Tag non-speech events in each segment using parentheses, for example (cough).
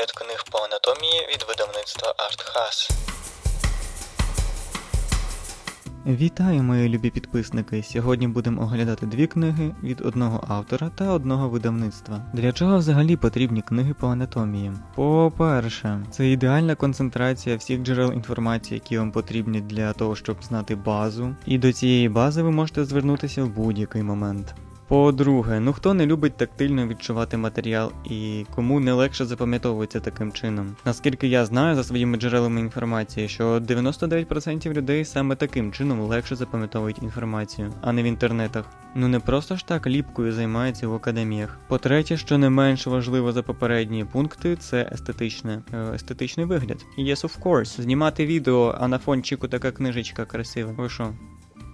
Огляд книг по анатомії від видавництва Артхас. Вітаю, мої любі підписники! Сьогодні будемо оглядати дві книги від одного автора та одного видавництва. Для чого взагалі потрібні книги по анатомії? По-перше, це ідеальна концентрація всіх джерел інформації, які вам потрібні для того, щоб знати базу. І до цієї бази ви можете звернутися в будь-який момент. По-друге, ну хто не любить тактильно відчувати матеріал і кому не легше запам'ятовується таким чином. Наскільки я знаю за своїми джерелами інформації, що 99% людей саме таким чином легше запам'ятовують інформацію, а не в інтернетах. Ну не просто ж так ліпкою займаються в академіях. По-третє, що не менш важливо за попередні пункти, це естетичне, е, естетичний вигляд. Yes, of course. Знімати відео, а на фончику така книжечка красива. Ви що?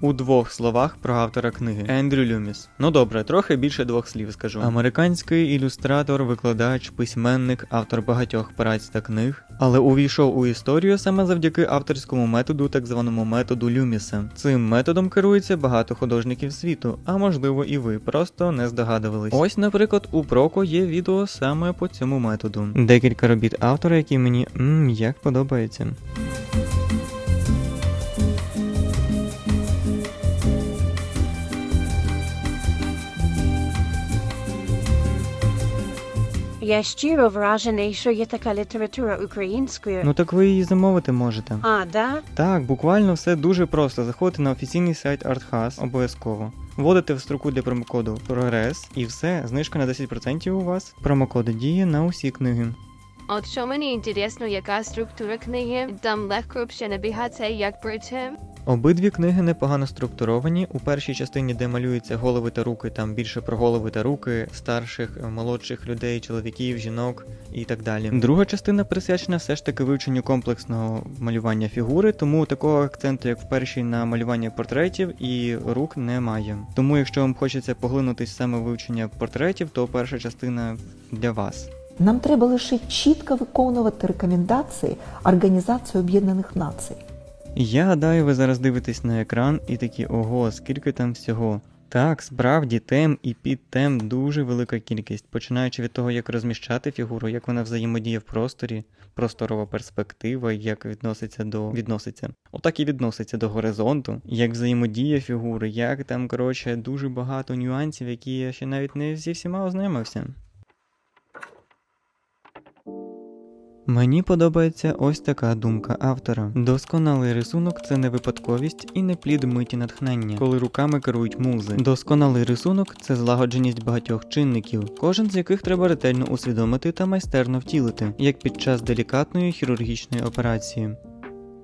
У двох словах про автора книги Ендрю Люміс. Ну добре, трохи більше двох слів скажу. Американський ілюстратор, викладач, письменник, автор багатьох праць та книг, але увійшов у історію саме завдяки авторському методу, так званому методу Люміса. Цим методом керується багато художників світу, а можливо і ви просто не здогадувались. Ось, наприклад, у Проко є відео саме по цьому методу. Декілька робіт автора, які мені мм, як подобається. Я щиро вражений, що є така література українською. Ну так ви її замовити можете. А, да? Так, буквально все дуже просто. Заходите на офіційний сайт ArtHas обов'язково. Вводите в строку для промокоду Прогрес і все, знижка на 10% у вас. Промокод діє на усі книги. От що мені інтересно, яка структура книги, там легко ще набігатися, як пройти. Обидві книги непогано структуровані. У першій частині, де малюються голови та руки, там більше про голови та руки старших, е, молодших людей, чоловіків, жінок і так далі. Друга частина присвячена все ж таки вивченню комплексного малювання фігури, тому такого акценту, як в першій на малювання портретів і рук, немає. Тому, якщо вам хочеться поглинутись саме вивчення портретів, то перша частина для вас. Нам треба лише чітко виконувати рекомендації Організації Об'єднаних Націй. Я гадаю, ви зараз дивитесь на екран і такі ого, скільки там всього. Так, справді тем і підтем дуже велика кількість, починаючи від того, як розміщати фігуру, як вона взаємодіє в просторі, просторова перспектива, як відноситься до відноситься. Отак і відноситься до горизонту, як взаємодіє фігури, як там, коротше, дуже багато нюансів, які я ще навіть не зі всіма ознайомився. Мені подобається ось така думка автора. Досконалий рисунок це не випадковість і не плід миті натхнення, коли руками керують музи. Досконалий рисунок це злагодженість багатьох чинників, кожен з яких треба ретельно усвідомити та майстерно втілити, як під час делікатної хірургічної операції.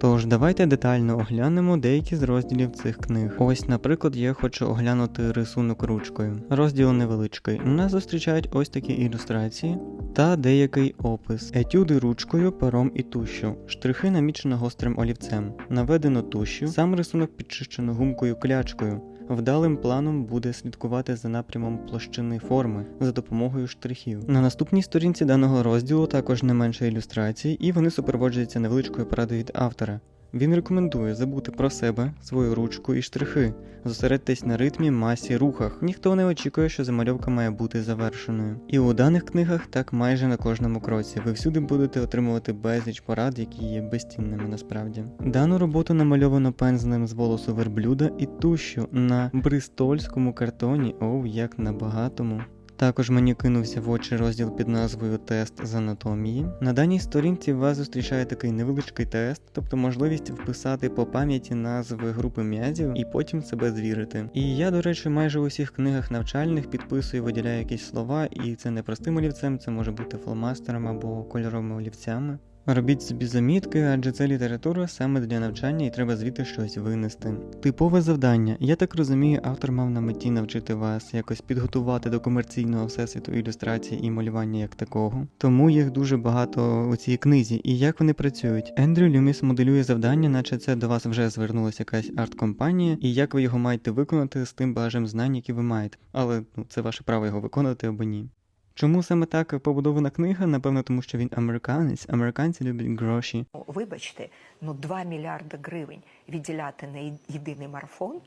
Тож давайте детально оглянемо деякі з розділів цих книг. Ось, наприклад, я хочу оглянути рисунок ручкою. Розділ невеличкий. Нас зустрічають ось такі ілюстрації та деякий опис. Етюди ручкою, пером і тушю. Штрихи намічено гострим олівцем. Наведено тушю. Сам рисунок підчищено гумкою клячкою. Вдалим планом буде слідкувати за напрямом площини форми за допомогою штрихів. На наступній сторінці даного розділу також не менше ілюстрацій, і вони супроводжуються невеличкою порадою від автора. Він рекомендує забути про себе, свою ручку і штрихи, зосередьтесь на ритмі, масі, рухах. Ніхто не очікує, що замальовка має бути завершеною. І у даних книгах так майже на кожному кроці. Ви всюди будете отримувати безліч порад, які є безцінними насправді. Дану роботу намальовано пензлем з волосу верблюда і тушю на бристольському картоні. Оу, як на багатому. Також мені кинувся в очі розділ під назвою Тест з анатомії. На даній сторінці вас зустрічає такий невеличкий тест, тобто можливість вписати по пам'яті назви групи м'язів і потім себе звірити. І я, до речі, майже у всіх книгах навчальних підписую, виділяю якісь слова, і це не простим олівцем, це може бути фломастером або кольоровими олівцями. Робіть собі замітки, адже це література саме для навчання і треба звідти щось винести. Типове завдання. Я так розумію, автор мав на меті навчити вас якось підготувати до комерційного всесвіту ілюстрації і малювання як такого. Тому їх дуже багато у цій книзі. І як вони працюють? Ендрю Люміс моделює завдання, наче це до вас вже звернулася якась арт-компанія, і як ви його маєте виконати з тим багажем знань, які ви маєте. Але ну, це ваше право його виконати або ні. Чому саме так побудована книга? Напевно, тому що він американець. Американці люблять гроші. Вибачте, ну 2 мільярди гривень відділяти на єдиний марафон.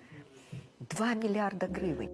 2 мільярда гривень.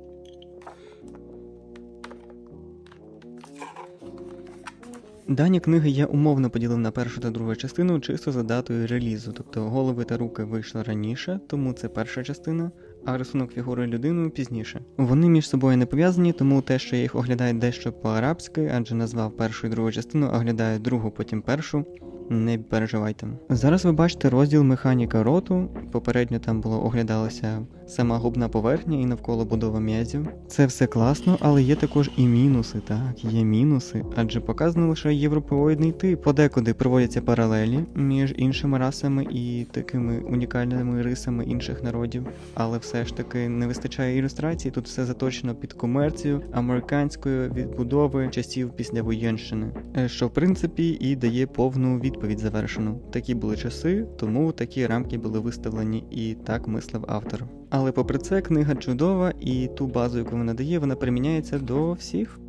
Дані книги я умовно поділив на першу та другу частину чисто за датою релізу, тобто голови та руки вийшли раніше, тому це перша частина, а рисунок фігури людини пізніше. Вони між собою не пов'язані, тому те, що я їх оглядаю дещо по-арабськи, адже назвав першу і другу частину, оглядаю другу, потім першу. Не переживайте. Зараз ви бачите розділ механіка роту. Попередньо там було оглядалася сама губна поверхня і навколо будова м'язів. Це все класно, але є також і мінуси. Так, є мінуси, адже показано лише європеоїдний тип. Подекуди проводяться паралелі між іншими расами і такими унікальними рисами інших народів. Але все ж таки не вистачає ілюстрації. Тут все заточено під комерцію американської відбудови часів післявоєнщини, Е, що в принципі і дає повну відповідь завершену. Такі були часи, тому такі рамки були виставлені, і так мислив автор. Але попри це, книга чудова, і ту базу, яку вона дає, вона приміняється до всіх.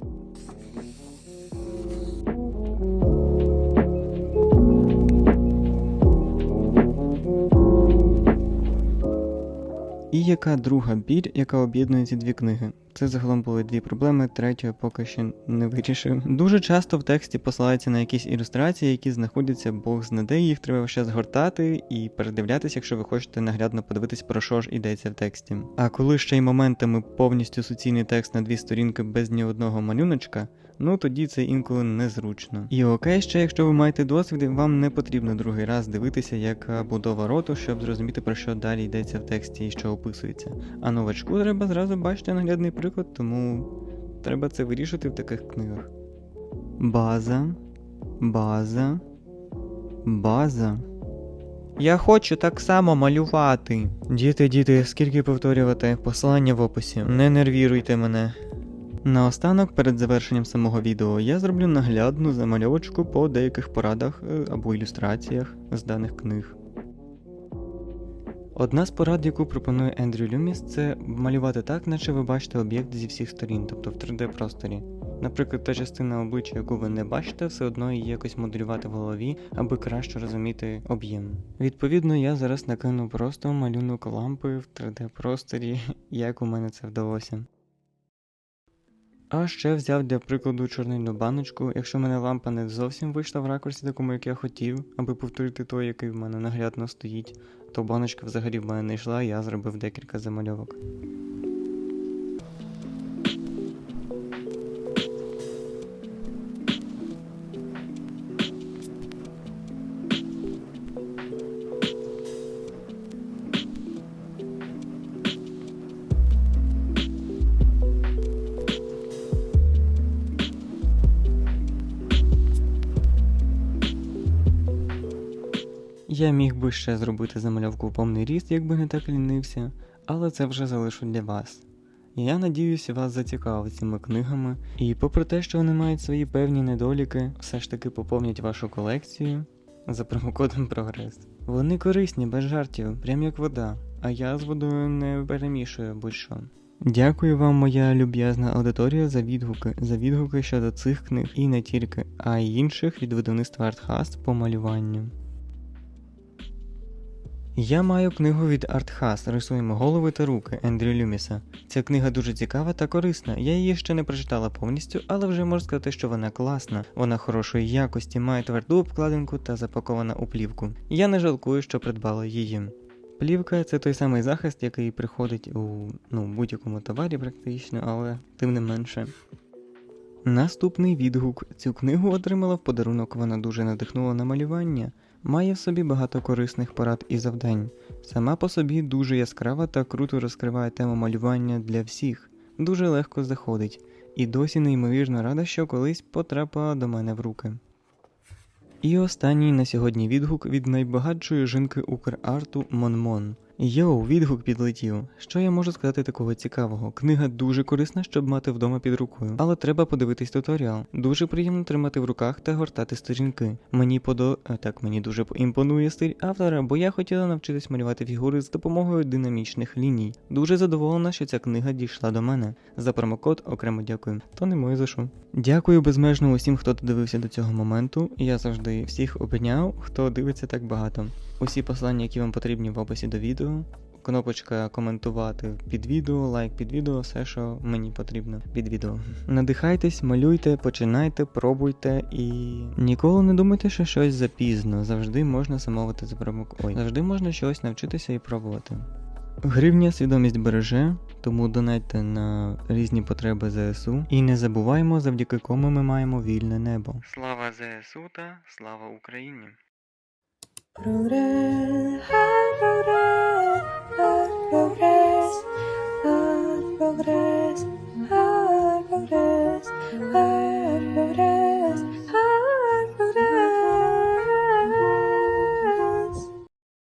І яка друга біль, яка об'єднує ці дві книги? Це загалом були дві проблеми, третю поки що не вирішив. Дуже часто в тексті посилаються на якісь ілюстрації, які знаходяться Бог знаде, їх треба ще згортати і передивлятися, якщо ви хочете наглядно подивитись, про що ж йдеться в тексті. А коли ще й моментами повністю суцільний текст на дві сторінки без ні одного малюночка, ну тоді це інколи незручно. І окей, ще якщо ви маєте досвід, вам не потрібно другий раз дивитися, яка будова роту, щоб зрозуміти про що далі йдеться в тексті і що описується. А новачку треба зразу бачити наглядний приклад, тому треба це вирішити в таких книгах. База, база, база. Я хочу так само малювати. Діти, діти, скільки повторювати, посилання в описі. Не нервіруйте мене. Наостанок, перед завершенням самого відео, я зроблю наглядну замальовочку по деяких порадах е, або ілюстраціях з даних книг. Одна з порад, яку пропонує Ендрю Люміс, це малювати так, наче ви бачите об'єкт зі всіх сторін, тобто в 3D-просторі. Наприклад, та частина обличчя, яку ви не бачите, все одно її якось моделювати в голові, аби краще розуміти об'єм. Відповідно, я зараз накину просто малюнок лампи в 3D-просторі, (laughs) як у мене це вдалося. А ще взяв для прикладу чорнильну баночку, якщо в мене лампа не зовсім вийшла в ракурсі такому, як я хотів, аби повторити той, який в мене наглядно стоїть, то баночка взагалі в мене не йшла, я зробив декілька замальовок. Я міг би ще зробити замальовку в повний ріст, якби не так лінився, але це вже залишу для вас. Я надіюся, вас зацікавить цими книгами, і попри те, що вони мають свої певні недоліки, все ж таки поповнять вашу колекцію за промокодом Прогрес. Вони корисні, без жартів, прям як вода, а я з водою не перемішую будь-що. Дякую вам, моя люб'язна аудиторія, за відгуки, за відгуки щодо цих книг і не тільки, а й інших від видавництва Артхаст по малюванню. Я маю книгу від Артхас Рисуємо голови та руки Ендрю Люміса. Ця книга дуже цікава та корисна. Я її ще не прочитала повністю, але вже можу сказати, що вона класна. Вона хорошої якості, має тверду обкладинку та запакована у плівку. Я не жалкую, що придбала її. Плівка це той самий захист, який приходить у ну, будь-якому товарі практично, але тим не менше. Наступний відгук. Цю книгу отримала в подарунок, вона дуже надихнула на малювання. Має в собі багато корисних порад і завдань. Сама по собі дуже яскрава та круто розкриває тему малювання для всіх, дуже легко заходить, і досі неймовірно рада, що колись потрапила до мене в руки. І останній на сьогодні відгук від найбагатшої жінки Украрту Монмон. Йоу, відгук підлетів. Що я можу сказати такого цікавого? Книга дуже корисна, щоб мати вдома під рукою, але треба подивитись туторіал. Дуже приємно тримати в руках та гортати сторінки. Мені подо... е, так, мені дуже імпонує стиль автора, бо я хотіла навчитись малювати фігури з допомогою динамічних ліній. Дуже задоволена, що ця книга дійшла до мене. За промокод окремо дякую. То не моє за що. Дякую безмежно усім, хто додивився до цього моменту. Я завжди всіх обняв, хто дивиться так багато. Усі посилання, які вам потрібні в описі до відео. кнопочка коментувати під відео, лайк під відео, все, що мені потрібно під відео. Надихайтесь, малюйте, починайте, пробуйте і ніколи не думайте, що щось запізно. Завжди можна замовити за промок. Ой, завжди можна щось навчитися і пробувати. Гривня свідомість береже, тому донайте на різні потреби ЗСУ. І не забуваємо, завдяки кому ми маємо вільне небо. Слава ЗСУ та слава Україні! Progress, al progress, al progress, al.